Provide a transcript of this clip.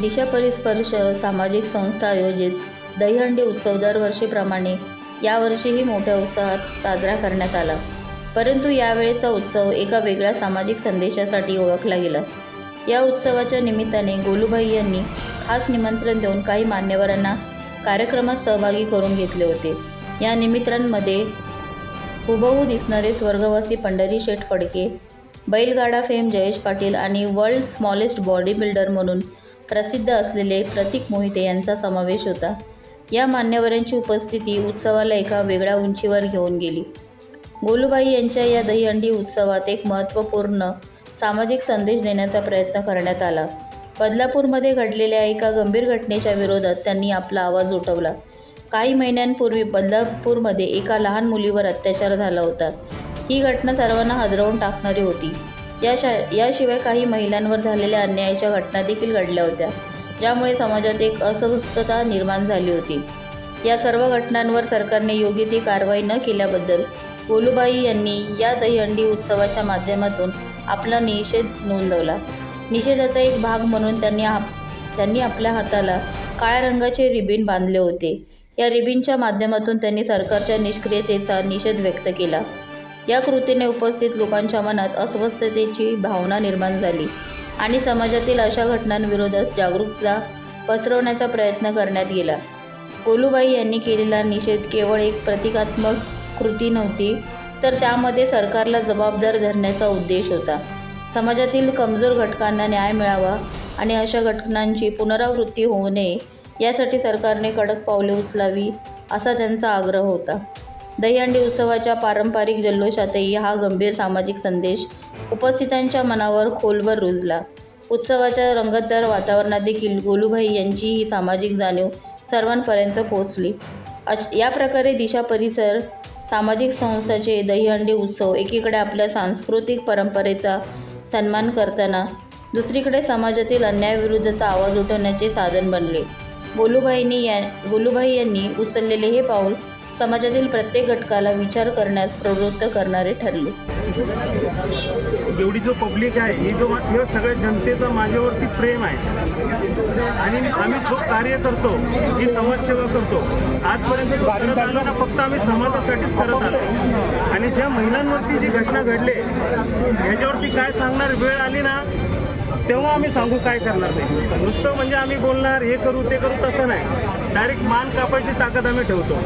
दिशा परिस्पर्श सामाजिक संस्था आयोजित दहीहंडी उत्सव दरवर्षीप्रमाणे यावर्षीही मोठ्या उत्साहात साजरा करण्यात आला. परंतु यावेळेचा उत्सव एका वेगळ्या सामाजिक संदेशासाठी ओळखला गेला. या उत्सवाच्या निमित्ताने गोलूबाई यांनी खास निमंत्रण देऊन काही मान्यवरांना कार्यक्रमात सहभागी करून घेतले होते. या निमित्तांमध्ये हुबहू दिसणारे स्वर्गवासी पंढरी शेठ फडके बैलगाडा फेम जयेश पाटील आणि वर्ल्ड स्मॉलेस्ट बॉडी बिल्डर म्हणून प्रसिद्ध असलेले प्रतीक मोहिते यांचा समावेश होता. या मान्यवरांची उपस्थिती उत्सवाला एका वेगळ्या उंचीवर घेऊन गेली. गोलूबाई यांच्या या दहीहंडी उत्सवात एक महत्त्वपूर्ण सामाजिक संदेश देण्याचा प्रयत्न करण्यात आला. बदलापूरमध्ये घडलेल्या एका गंभीर घटनेच्या विरोधात त्यांनी आपला आवाज उठवला. काही महिन्यांपूर्वी बदलापूरमध्ये एका लहान मुलीवर अत्याचार झाला होता. ही घटना सर्वांना हदरवून टाकणारी होती. या शा याशिवाय काही महिलांवर झालेल्या अन्यायाच्या घटना देखील घडल्या होत्या ज्यामुळे समाजात एक अस्वस्थता निर्माण झाली होती. या सर्व घटनांवर सरकारने योग्य ती कारवाई न केल्याबद्दल गोलूबाई यांनी या दहीहंडी उत्सवाच्या माध्यमातून आपला निषेध नोंदवला. निषेधाचा एक भाग म्हणून त्यांनी आप त्यांनी आपल्या हाताला काळ्या रंगाचे रिबीन बांधले होते. या रिबीनच्या माध्यमातून त्यांनी सरकारच्या निष्क्रियतेचा निषेध व्यक्त केला. या कृतीने उपस्थित लोकांच्या मनात अस्वस्थतेची भावना निर्माण झाली आणि समाजातील अशा घटनांविरोधात जागरूकता पसरवण्याचा प्रयत्न करण्यात गेला. कोलूबाई यांनी केलेला निषेध केवळ एक प्रतिकात्मक कृती नव्हती तर त्यामध्ये सरकारला जबाबदार धरण्याचा उद्देश होता. समाजातील कमजोर घटकांना न्याय मिळावा आणि अशा घटनांची पुनरावृत्ती होऊ नये यासाठी सरकारने कडक पावले उचलावी असा त्यांचा आग्रह होता. दहीहंडी उत्सवाच्या पारंपरिक जल्लोषातही हा गंभीर सामाजिक संदेश उपस्थितांच्या मनावर खोलवर रुजला. उत्सवाच्या रंगतदार वातावरणात देखील गोलूभाई यांची ही सामाजिक जाणीव सर्वांपर्यंत पोहोचली. अश या प्रकारे दिशा परिसर सामाजिक संस्थाचे दहीहंडी उत्सव एकीकडे आपल्या सांस्कृतिक परंपरेचा सन्मान करताना दुसरीकडे समाजातील अन्यायाविरुद्धचा आवाज उठवण्याचे साधन बनले. गोलूभाईंनी या गोलूभाई यांनी उचललेले हे पाऊल समाजातील प्रत्येक घटकाला विचार करण्यास प्रवृत्त करणारे ठरले. एवढी जो पब्लिक आहे ही जो या सगळ्या जनतेचं माझ्यावरती प्रेम आहे. आणि आम्ही जो कार्य करतो जी समाजसेवा करतो आजपर्यंत करत आलो ना फक्त आम्ही समाजासाठीच करत आलो. आणि ज्या महिलांवरती जी घटना घडले ह्याच्यावरती काय सांगणार वेळ आली ना तेव्हा आम्ही सांगू काय करणार नाही. नुसतं म्हणजे आम्ही बोलणार हे करू ते करू तसं नाही. डायरेक्ट मान कापायची ताकद आम्ही ठेवतो.